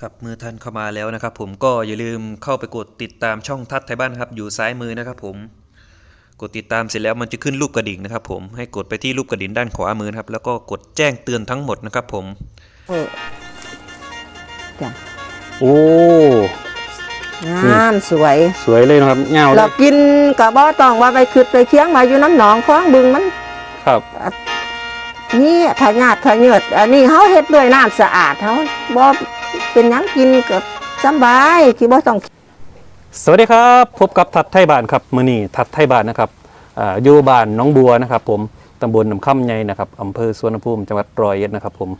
ครับเมื่อท่านเข้ามาแล้วนะครับ ผมก็อย่าลืมเข้าไปกดติดตามช่องทัดไทยบ้านครับอยู่ซ้ายมือนะครับผมกดติดตามเสร็จแล้วมันจะขึ้นรูปกระดิ่งนะครับ ผมให้กดไปที่รูปกระดิ่งด้านขวามือครับแล้วก็กดแจ้งเตือนทั้งหมดนะครับ ผมเออจ้ะโอ้งามสวย สวยเลยนะครับเงาเรากินกะบ่ตองว่าไปคืดไปเคียงมาอยู่น้ำหนองคลองบึงมัน ครับนี่ถ่ายหยาดถ่ายเหยิดอันนี้เขาเห็ดด้วยน้ำสะอาดเขาบ่ เป็นยังกินก็สบายที่บ่ต้องสวัสดีครับพบกับทัดไทยบ้านครับมือนี่ทัดไทยบ้านนะครับอ่อยู่บ้านน้องบัวนะครับ ผมตำบลน้ำค่ำไงนะครับอำเภอสวนภูมิจังหวัดร้อยเอ็ดนะครับ ผม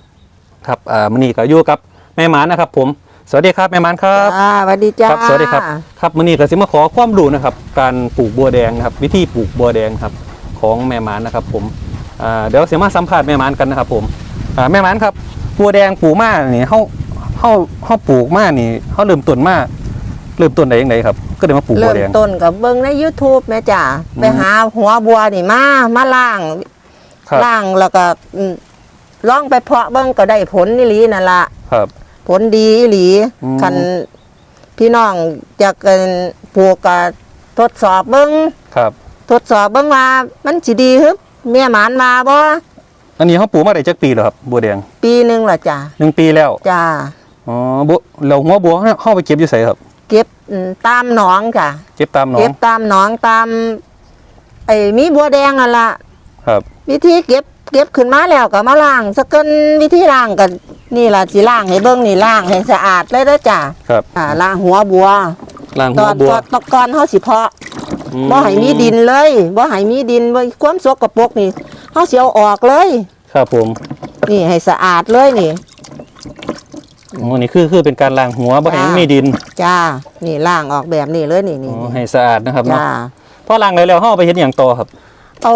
ครับอ่ามือนี่ก็อยู่กับแม่หมานนะครับ ผมสวัสดีครับแม่หมานครับสวัสดีจ้าสวัสดีครับครับมือนี่ก็สิมาขอความรู้นะครับ การปลูกบัวแดงนะครับ วิธีปลูกบัวแดงครับ ของแม่หมานนะครับ ผมเดี๋ยวเสียมาสัมผัสแม่หมานกันนะครับ ผมแม่หมานครับบัวแดงปลูกมาเนี่ยเขา เฮาเขาปลูกมากนี่เขาเริ่มต้นมากเริ่มต้นไหนยังไงครับ ก็เลยมาปลูกบัวเริ่มต้นกับเบิ่งใน YouTube แม่จ๋าไปหาหัวบัวนี่มามาล่างล่างแล้วก็ล่องไปเพาะเบิ่งก็ได้ผลนี่ลีนั่นละครับ ผลดีหลีคันพี่น้องจะากันปลูกก็ทดสอบเบิ่งครับ ทดสอบเบิ่งมามันจะดีฮึมเมียหมานมาบ่อันนี้เขาปลูกมาได้จักปีหรอครับบัวแดงปีหนึ่งล่ะจ้าหนึ่งปีแล้ว จ้า อ๋อบัวเราหัวบัวเข้าไปเก็บอยู่ใส่ครับ เก็บตามหนองจ้ะเก็บตามหนองเก็บตามหนองตามไอ้มีบัวแดงอะละครับ วิธีเก็บเก็บขึ้นมาแล้วก็มาล้างสักกินวิธีล้างกันนี่ล่ะสีล้างให้เบิ้งนี่ล้างให้สะอาดเลยนะจ้ะครับอ่าล้างหัวบัวล้างหัวบัวตะกอนเขาสิเพาะบ่ให้มีดินเลยบ่ให้มีดินบ่ความสกปรกนี่เขาเสียวออกเลย ครับผม นี่ให้สะอาดเลยนี่ อ๋อนี่คือคือเป็นการล้างหัวบ่ให้มันมีดินจ้า นี่ล้างออกแบบนี้เลยนี่นี่ให้สะอาดนะครับเนาะจ้าพอล้างแล้วแล้วเฮาอไปเฮ็ดหยังต่อครับ เอา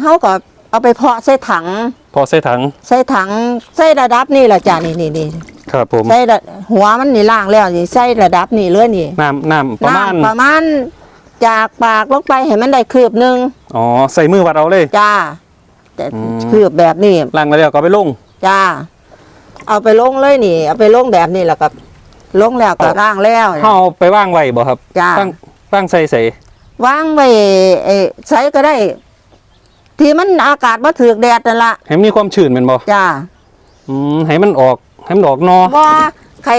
เฮาก็เอาไปเพาะใส่ถังเพาะใส่ถังใส่ถังใส่ระดับนี่แหละจ้านี่นี่นี่ครับผมใส่ระหัวมันนี่ล่างแล้วนี่ใส่ระดับนี่เลยนี่น้ำน้ำประมาณ น้ำประมาณ จากปากลงไปเห็นมันได้คืบหนึ่งอ๋อ ใส่มือวัดเอาเลย จ้าแต่อืม คืบแบบนี้ล้างแล้วก็เอาไปลงจ้า เอาไปลงเลยนี่ เอาไปลงแบบนี้แหละครับลงแล้วก็ร่างแล้วเขาเอาไปว่างไว้บ่ครับจ้ะ ว่างว่างใส่ใส่ว่างไว้เอ่ใช้ก็ได้ ที่มันอากาศมาถือแดดนั่นละให้มันมีความชื้นแมันบ่จ้าอืมให้มันออกให้มันออกหนอว่าใคร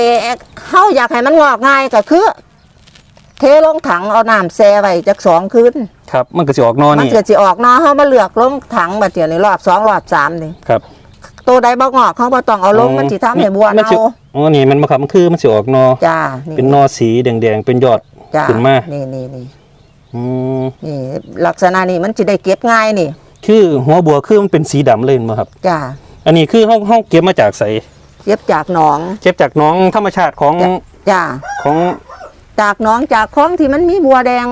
เข้าอยากให้มันงอกง่ายก็คือ เทลงถังเอาน้ำแช่ไว้จักสองคืนครับ มันก็สิออกหนอมันนี่เกิดสิออกนอเฮามาเลือกลงถังแบบเดียวในรอบสองรอบสามนี่ครับ ตัวใดบ่งอกเขาบ่ต้องเอาลงมันสิทำให้บัวเน่าอ๋อนี่มันมาครับมันคือมันสิออกนอจ้าเป็นนอสีแดงๆเป็นยอดจ้าขึ้นมานี่นี่นี่นี่ลักษณะนี่มันจะได้เก็บง่ายนี่ คือหัวบัวคือมันเป็นสีดำเลยมั้ครับจ้าอันนี้คือเฮาเฮาเก็บมาจากใสเก็บจากหนอง เก็บจากหนองธรรมชาติของจ้าของจากหนองจากคลองที่มันมีบัวแดง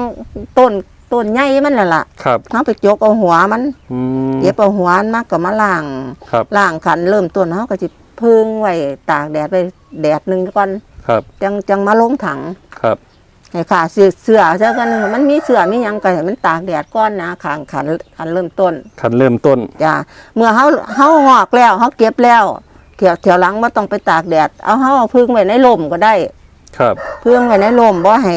ต้น ต้นใหญ่มันแหละล่ะครับเขาไปยกเอาหัวมันเย็บเอาหัวมากกว่ามาล่างครับ ล่างขันเริ่มต้นเขาก็จะพึ่งไว้ตากแดดไปแดดหนึ่งก่อนครับจังจังมาลงถังครับไอ้ขาเสือเสือซะกันหนึ่งมันมีเสือมียังก็ให้มันตากแดดก้อนนะขางขันขันเริ่มต้นขันเริ่มต้น จ้าเมื่อเขาเขาหอกแล้วเขาเก็บแล้วเถียวเถียวหลังว่าต้องไปตากแดด เอาเขาเพึ่งไว้ในลมก็ได้ ครับ พึ่งไว้ในลมบ่ให้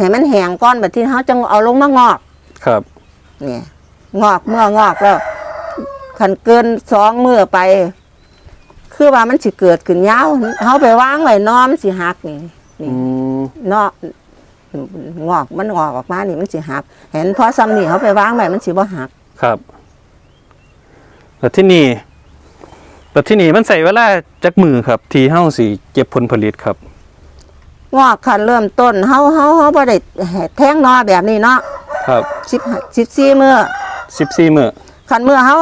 ให้มันแห้งก้อนแบบที่เขาจะเอาลงมางอก ครับเนี่ยงอกเมื่องอกแล้วขันเกินสองมือไป คือว่ามันสิเกิดขึ้นยาวเขาไปว่างไว้น้อมสิหักนี่นี่นอกงอกมันงอกออกมานี่มันสิหัก เห็นพอซ้ำนี่เขาไปว่างไว้มันสิบ่หัก ครับแต่ที่นี่แต่ที่นี่มันใส่เวลาจักมือครับ ทีเท้าสีเก็บผลผลิตครับ งอกขันเริ่มต้นเฮาเฮาเฮาบ่ได้แทงนอแบบนี้เนาะครับสิบสิบสี่มือสิบสี่มือขันเมื่อเฮา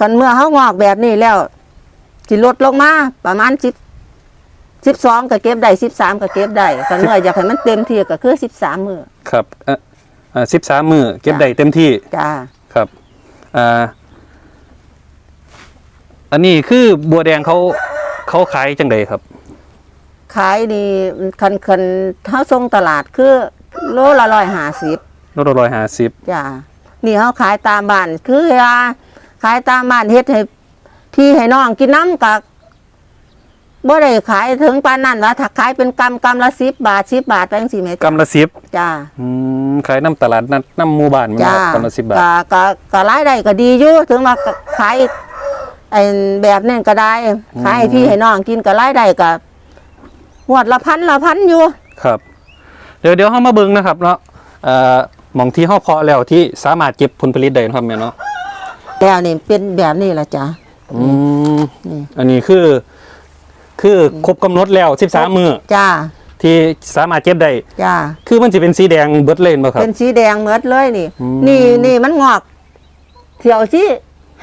ขันเมื่อเฮางอกแบบนี้แล้วสิลดลงมาประมาณสิบสิบสองก็เก็บได้สิบสามก็เก็บได้ขันเมื่ออยากให้มันเต็มที่ก็คือสิบสามมือครับอ่าสิบสามมือเก็บได้เต็มที่จ้าครับอ่าอันนี้คือบัวแดงเขาเขาขายจังไดครับ ขายดีคันคันเท่าทรงตลาดคือโลละร้อยห้าสิบโลละร้อยห้าสิบจ้านี่เขาขายตามบ้านคือขายตามบ้านเฮ็ดให้ที่ให้น้องกินน้ำกับบ่ได้ขายถึงปานนั่นวะถ้าขายเป็นกำกำละสิบบาทสิบบาทแปจังสี่เมตรกำละสิบจ้าอืมขายน้ำตลาดน้ำหมู่บ้านมันกำละสิบบาทก็ก็รายได้ก็ดีอยู่ถึงมาขายไอ้แบบนี้นก็ได้ขายให้พี่ให้น้องกินก็รายได้ก็ งวดละพันละพันอยู่ครับ เดี๋ยวเดี๋ยวเฮามาเบิ่งนะครับเนาะเอ่อหม่องที่เฮาเพาะแล้วที่สามารถเก็บผลผลิตได้นะครับแม่เนาะแล้วนี่เป็นแบบนี้ล่ะจ้ะ อืมนี่ อันนี้คือ คือครบกำหนดแล้ว13มื้อจ้าที่สามารถเก็บได้จ้าคือมันสิเป็นสีแดงเบิดเลยบ่ครับ เป็นสีแดงเมดเลยนี่ อืม นี่นี่มันงอกเที่ยวที่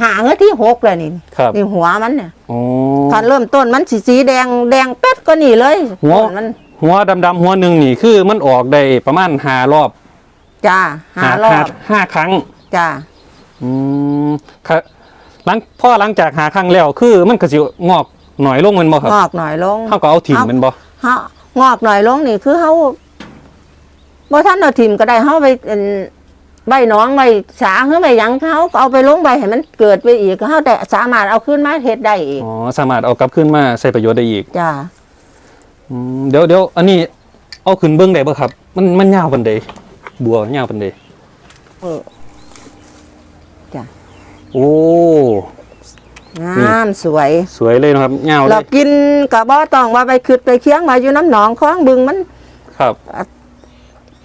หางก็ที่หกเลยนี่ครับนี่หัวมันเนี่ยอ๋อตอนเริ่มต้นมันสีสีแดงแดงเป็ดก็นี่เลย หัวต้นมัน หัวดำๆหัวหนึงนี่คือมันออกได้ประมาณ5รอบ จ้าหารอบห้าครั้ง จ้าอืมครับหลังพ่อหลังจากหาครั้งแล้วคือมันก็สิงอกหน่อยลงแมันบ่ครับงอกหน่อยลงเฮาก็เอาถิ่มแมันบ่เฮางอกหน่อยลงนี่คือเฮาบ่ท่านเอาถิ่มก็ได้เฮาไปเอิ่น ใบหน้องใบสาหรือใบหยังเขาก็เอาไปลงใบให้มันเกิดไปอีกเฮาแต่สามารถเอาขึ้นมาเฮ็ดได้อีกอ๋อสามารถเอากลับขึ้นมาใช้ประโยชน์ได้อีกจ้าอืมเดี๋ยวเดี๋ยวอันนี้เอาขึ้นเบิ่งได้บ่ครับ มันมันยาวปานใดบัวยาวปานใดเออจ้ะโอ้ งามสวยสวยเลยนะครับยาวเลเรายกินก็บ่ต้องว่าไปคืดไปเคียงมาอยู่น้ำหนองคลองบึงมันครับ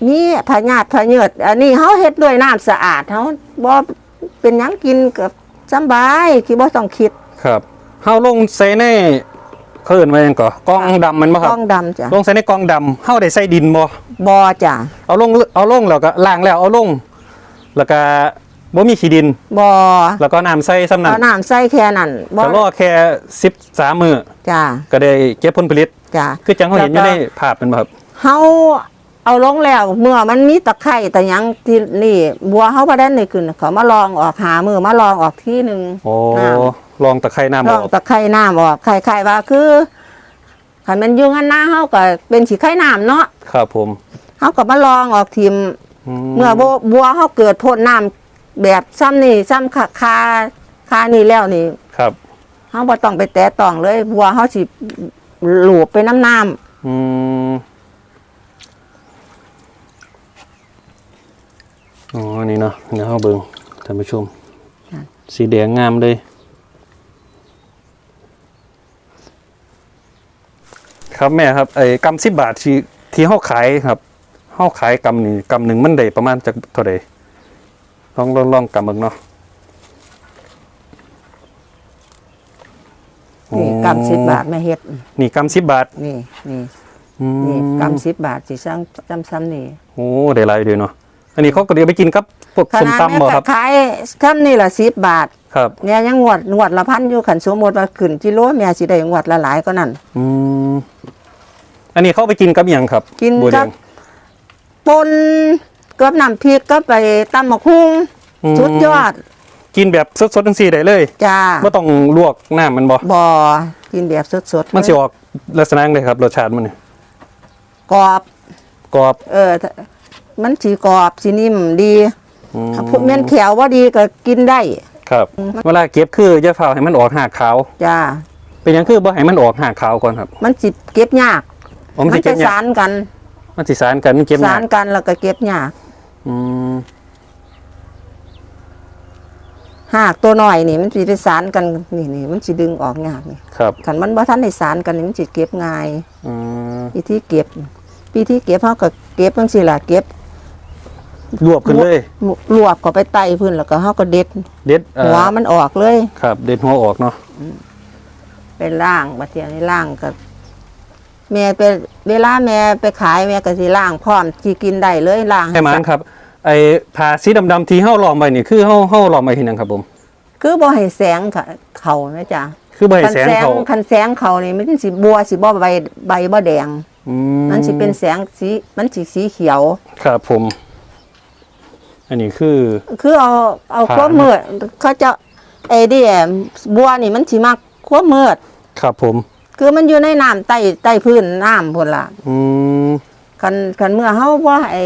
นี่พญาติพะเนิดอันนี้เฮาเฮ็ดด้วยน้ำสะอาดเฮาบ่เป็นหยังกินก็สำบายคือบ่ต้องคิดครับเฮาลงใส่ในเขาเอิ้นว่าหยังก่อกองดำมันบ่คกรับล้องดำจ้ะลงใส่ในกองดำเฮาได้ใส่ดินบ่บ่จ้ะเอาลงเอาลงแล้วก็ล้างแล้วเอาลง แล้วก็บ่มีขี้ดินบ่แล้วก็น้ำใส่ซ้ำนั้นเอาน้ำใส่แค่นั้นบ่ก็รอแค่13มื้อจ้ะก็ได้เก็บผลผลิตจ้ะคือจังเขาเห็นอแล้ยู่วก็ในภาพเป็นบ่ครับเฮา เอาลงแล้วเมื่อมันมีตะไคร่แต่หยังที่นี่ บัวเฮาบ่ได้นี่ขึ้นเขามาลองออกหามือมาลองออกที่หนึงโอ้น้ลองตะไคร่น้ำลอองอกตะไคร่น้ำออกไข่ไข่ว่าคือคันมันอยู่งั้นหน้าเฮาก็เป็นสีไข่น้ำเนาะครับผมเฮาก็มาลองออกทีมเมื่อบัวบัวเขาเกิดพ่นน้ำแบบซ้ำนี่ซ้ำคาคาคานี่แล้วนี่ครับ เขาบ่ต้องไปแตะต้องเลย บัวเขาสิหลูบไปน้ำน้อืม อ๋ออันนี่เนาะเดี๋ยวเฮาเบิ่งท่านผู้ชม สีแดงงามเลยครับแม่ครับไอ้กำสิบบาทที่ที่เฮาขายครับเฮาขายกำนี่กำหนึ่งมันได้ประมาณจักเท่าใดลองลองลองกำเบิ่งเนาะำนี่กำสิบบาทแม่เฮ็ด นี่กำสิบบาท นี่นี่อืมนี่กำสิบบาทสิซ้ำซ้ำซ้ำนี่โอ้ได้หลายเดียวเนาะ อันนี้เขาก็เดี๋ยวไปกินกับพวกขส้มนาดตำแม่บ่ก็ครับ ขายซ้ำนี่ละสิบบาทครับเนี่ยยังงวดงวดละพันอยู่ขันสมมติว่าขึ้นกิโลแม่สิได้งวดละหลายก็นั่น อืม อันนี้เขาไปกินกับอหย่างครับกินบัวแดกับงปนกับน้ำพริกก็ไปตำมะคุงอืมชุดยอดกินแบบสดๆทั้งสี่ได้เลยจ้าไม่ต้องลวกน้ำมันบ่บ่กินแบบสดๆมันสิออกลักษณะเลยครับรสชาติมันนี่กรอบ กรอบ เออถ้า มันสีกรอบสีนิ่มดีอืมถ้าพวกเม่นแขวว่าดีก็กินได้ครับ เวลาเก็บคืออย่าเฝ้าให้มันออกหากขาว จ้าเป็นหยังคือบ่ให้มันออกหากขาวก่อนครับมันสิเก็บยากอ๋อมันมัสินเก็จะบยาสากรกันมันสิสารกันมันเก็บากสายรกันแล้วก็เก็บยากอืมหากตัวน้อยนี่มันสิไปสารกันนี่นี่มันสิดึงออกยากนี่ครับคันมันบ่ทันได้สารกันนี่มันสิเก็บง่าย อืมวิธีเก็บวิธีเก็บเฮาก็เก็บจังซี่ล่ะเก็บ รวบขึ้นเลยรวบเข้าไปใต้พื้นแล้วก็เฮาก็เด็ด เด็ดเอ่อหัวมันออกเลย ครับ เด็ดหัวออกเนาะไปล่างบัดเทียนี้ล่างก็แม่ไปเวลาแม่ไปขายแม่ก็สิล่างพร้อมสิกินได้เลยล่างให้หมานครับ ไอ้ผ้าสีดำๆที่เฮาล้อมไว้นี่คือเฮาเฮาล้อมไว้ที่หยังครับผมคือบ่ให้แสงค่ะเขาแม่จ้ะคือบ่ให้คันแสงแสงเขาคันแสงเขานี่มันสิบัวสิบ่ใบใบบ่แดงอืมันสิเป็นแสงสีมันสิสีเขียว ครับผม อันนี้คือ คือเอาเอาผ่านความมืดเขาจะไอ้ดิบัวนี่มันสิมักความมืดครับผม คือมันอยู่ในน้ำใต้ใต้พื้นน้ำพุ่นล่ะอืมคันคันเมื่อเฮาบ่ไอ้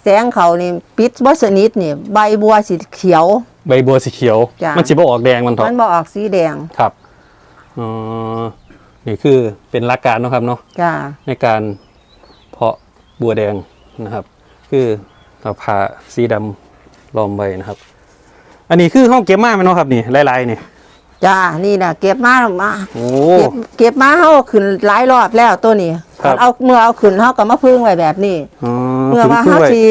แสงเขานี่ปิดบ่สนิทนี่ใบบัวสีเขียว ใบบัวสีเขียวจ้ะมันสิบ่ออกแดงมันเถอะมันบ่ออกสีแดงครับอ๋อนี่คือเป็นหลักการเนาะครับเนาะจ้าในการเพาะบัวแดงนะครับ คือเอาผ้าสีดำล้อมไว้นะครับ อันนี้คือห้องเก็บมาไหมเนาะครับนี่ลายๆนี่จ้า นี่นะเก็บมามาโอ้ เก็บเก็บมาเฮาขึ้นหลายรอบแล้วตัวนี้ครับ เอาเมื่อเอาขึ้นเฮาก็มาพึ่งไว้แบบนี้ อ๋อเมื่อว่าขึ้นเฮาไว้สิ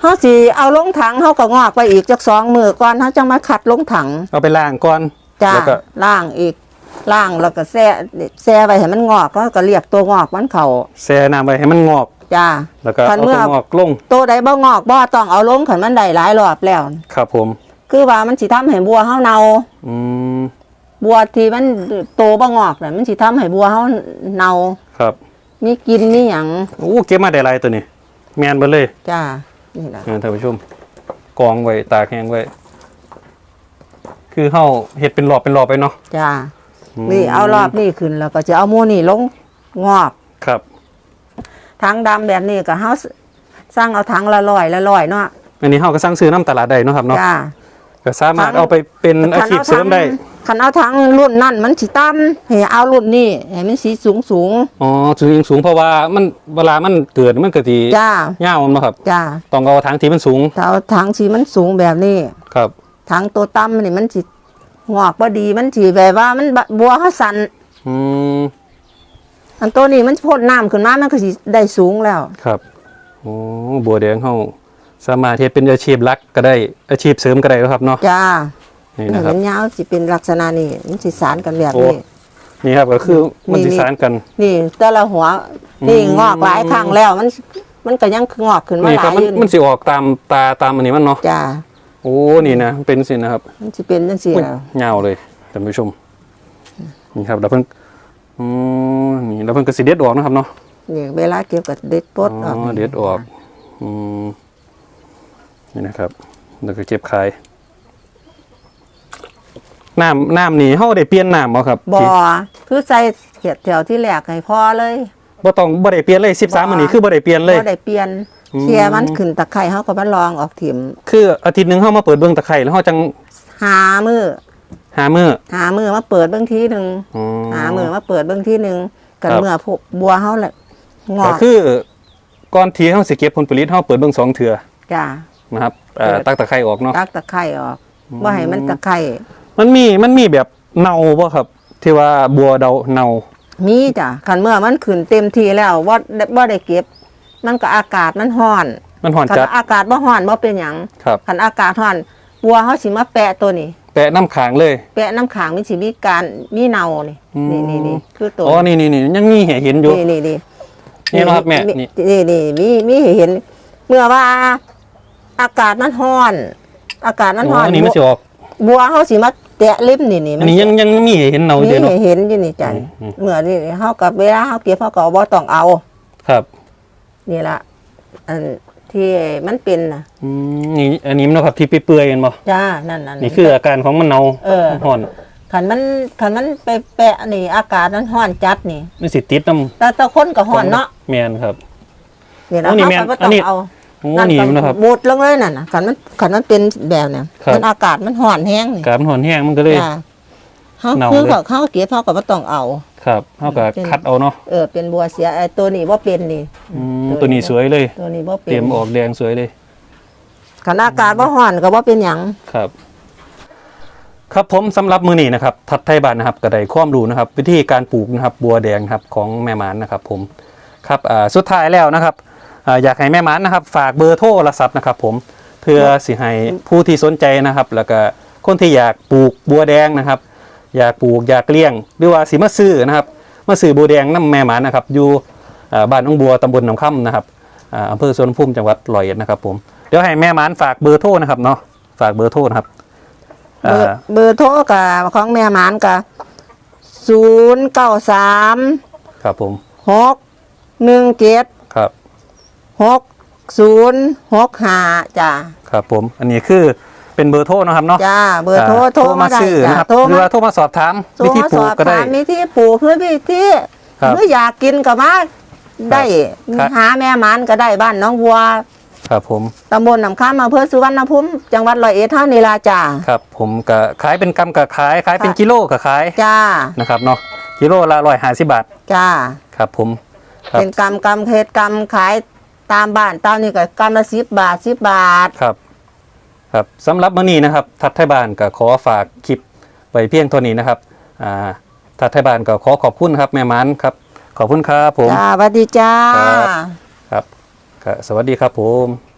เฮาสิเอาลงถังเฮาก็งอกไปอีกจักสองมือก่อนเฮาจังมาคัดลงถังเอาไปล้างก่อนจ้าแล้วก็ล่างอีกล่างแล้วก็แซ่แซ่ไว้ให้มันงอกแล้วก็เรียกตัวงอกมันเข้าแช่น้ำไว้ให้มันงอก จ้าแล้วก็คัเอานเมื่ตัอวงอกลงตัวใดบ่งอกบ่ต้องเอาลงคันมันได้หลายรอบแล้ว ครับผม คือว่ามันสิทำให้บัวเฮาเน่าอืมบัวที่มันโตบ่งอกน่ะมันสิทำให้บัวเฮาเน่าครับ มีกลินมีหยังโอ้เก็บมาได้หลายตัวนี้แมนเบิดเลยจ้านี่ล่ะเออท่านผู้ชมกองไว้ตากแห้งไว้ คือเฮาเฮ็ดเป็นรอบเป็นรอบไปเนาะจ้ามนี่เอารอบนี้ขึ้นแล้วก็จะเอาหมูนี่ลงงอกครับ ถังดำแบบนี้ก็เฮาสร้างเอาถังละร้อยละร้อยเนาะอันนี้เฮาก็สั่งซื้อน้ำตลาดได้เนาะครับเนาะจ้า ก็สามารถทั้งเอาไปเป็นอาชีพเสริมได้คันเอาถังรุ่นนั่นมันสิต่ำให้เอารุ่นนี้ให้มันสีสูงสูงอ๋อสูงสูงเพราะว่ามันเวลามันเกิดมันก็สิๆจ้ายาวมันบ่ครับจ้าต้องเอาทางที่มันสูงถ้าเอาถังสีมันสูงแบบนี้ครับถังตัวต่ำนี่มันสิงอกบ่ดีมันสิแบบว่ามันบะบัวเขาสั่นอืม อันตัวนี้มันพ่นน้ำขึ้นมามันก็สิได้สูงแล้ว ครับโอ้บัวแดงเฮาสามารถเฮ็ดเป็นอาชีพหลักก็ได้อาชีพเสริมก็ได้เนาะครับเนาะจ้านี่นี่นะครับมันยาวสิเป็นลักษณะนี้มันสิสารกันแบบโอ้นี้นี่ครับก็คือมันนี่สิสานกัน นี่แต่ละหัวนี่อืมงอกหลายครั้งแล้วมัน มันก็ยังงอกขึ้นมานี่หครัลาบยมันอยู่มันสิออกตามตาตามอันนี้มันเนาะจ้าโอ้นี่นะเป็นสินะครับ มันสิเป็นจังซี่อุ้ยแล้วยาวเลยท่านผู้ชมนี่ครับแล้วเพิ่งอ๋อนี่ แล้วเพิ่งก็สิเด็ดออกนะครับเนาะนี่เวลาเก็บก็เด็ดปลดออกอ๋อเด็ดออกอืมนี่นะครับ แล้วก็เก็บขายน้ำน้ำนี่เฮาได้เปลี่ยนน้ำบ่ครับบ่ที่คือใส่เขียดแถวที่แหลกให้พอเลยบ่ต้องบ่ได้เปลี่ยนเลย13มื้อนี้คือบ่ได้เปลี่ยนเลยบ่ได้เปลี่ยนอืมเคลียร์มันขึ้นตะไคร้เฮาก็มาลองออกถิ่มคืออาทิตย์หนึงเฮามาเปิดเบิ่งตะไคร้แล้วเฮาจังหามือหามื้อหามือมาเปิดเบิ่งทีหนึงอ๋อหามือมาเปิดเบิ่งทีหนึง กันครับ เมื่อพวกบัวเฮาแหละงอก็กคือก่อนที่เฮาสิเก็บผลผลิตเฮาเปิดเบิ่งสองเทื่อจ้า นะครับเอ่อเปิด ตักตะไคร้ออกเนาะ ตักตะไคร้ออกบ่ให้มันตะไคร้มันมีมันมีแบบเน่าบ่ครับ ที่ว่าบัวเดาเน่ามีจ้ะคันเมื่อมันขึ้นเต็มที่แล้วว่าบ่ได้เก็บ มันก็อากาศมันร้อนมันห่อนคันจัดอากาศบ่ร้อนบ่เป็นหยังครับ คันอากาศร้อนบัวเฮาสิมาแปะตัวนี้ แปะน้ำค้างเลย แปะน้ำขังมันสิมีการมีเนานี่อืม นี่นี่นี่คือตัวอ๋อนี่นี่นี่ยังมีให้เห็นอยู่นี่นี่นี่นี่เนาะครับแม่นี่นี่นี่มีมีให้เห็น เมื่อว่าอากาศมันร้อน อากาศมันอ๋ร้ออน อันนี้มันสิออกบัวเฮาสิมาแตะลิมนี่นี่อันนี้ยังยังมีให้เห็นเน่าอยู่มีเนาะ ให้เห็นอยู่นี่จ้ะอืมอืมเมื่อนี่เฮากับเวลาเฮาเก็บเฮาก็บ่ต้องเอา ครับ นี่ล่ะอัน ที่มันเป็นน่ะอืมนี่อันนี้มันเนาะครับที่เปื่อยๆกันบ่จ้านั่นนั่น นี่คืออาการของมันเน่าเออ ห่อนคันมันคันมันไปแปะนี่อากาศมันร้อนจัดนี่มันสิติดน้ำแต่แตะคนก็ร้อนเนาะแม่นครับ นี่อ๋นะอนี่เขาแม่นก็บ่อัต้นองนี้ เอาโอ้นี่มันนะครับ บูดลงเลยนั่นน่ะขันมันขันมันเป็นแบบเนี่ยครับ มันอากาศมันห่อนแห้งนี่กาบมันห่อนแห้งมันก็เลย จ้ะเขาเน่าคือเลย เขาเขาเก็บเขาก็บ่ต้องเอา ครับเฮาก็เป็น คัดเอาเนาะเออเป็นบัวเสียไอ้ตัวนี้ว่าเป็นนี่อืมตัวนี้สวยเลย ตัวนี้ว่าเป็นเตรียมออกแดงสวยเลยขันอากาศว่าห่อนก็ว่าเป็นหยัง ครับ ครับผมสำหรับมือนี้นะครับทัดไทยบ้านนะครับก็ได้ความรู้นะครับ วิธีการปลูกนะครับบัวแดงครับของแม่หมานนะครับ ผมครับอ่าสุดท้ายแล้วนะครับอ่าอยากให้แม่หมานนะครับ ฝากเบอร์โทรศัพท์นะครับ ผมเพื่อสิให้ผู้ที่สนใจนะครับ แล้วก็คนที่อยากปลูกบัวแดงนะครับ อยากปลูกอยากเลี้ยง หรือว่าสิมาซื้อนะครับมาซื้อบัวแดงน้ำแม่หมานนะครับอยู่อ่าบ้านน้องบัวตำบลหนองค่ำนะครับอ่าอำเภอสวนพุ่มจังหวัดร้อยเอ็ดนะครับผมเดี๋ยวให้แม่หมานฝากเบอร์โทรนะครับเนาะฝากเบอร์โทรนะครับเบอร์อ่าเบอร์โทรกับของแม่หมานกับศูนย์เก้าสามครับผมหกหนึ่งเจ็ดครับหกศูนย์หกห้าจ้าครับผมอันนี้คือ เป็นเบอร์โทรนะครับเนาะจ้าเบอร์โทรอ่าโทรมาได้ซื้อจ้านะครับโทรหรือมาว่าโทรมาสอบถามโทรวิธีมาปลูสกอบก็ได้ถามมีที่ปลูกคือมีที่ครับเมื่ออยากกินก็มาได้ครับหาแม่หมันก็ได้บ้านน้องบัวคครับผมตำบลหนำข้ามอำเภอสุวรรณภูมิจังหวัดร้อยเอ็ดเท่านี้ล่ะจ้าครับ ผมก็ขายเป็นกำกับขายขายเป็นค่ะกิโลก็ขายจ้านะครับเนาะกิโลละร้อยห้าสิบบาทจ้าครับผมครับเป็นกำกำเขตกำขายตามบ้านตามนี่ก็กำละสิบบาทสิบบาทครับ ครับสำหรับมื้อนี้นะครับทัดไทยบ้านก็ขอฝากคลิปไว้เพียงเท่านี้นะครับอ่าทัดไทยบ้านก็ขอขอบคุณครับแม่มันครับขอบคุณครับผมจ้าสวัสดีจ้าครับครับก็สวัสดีครับผม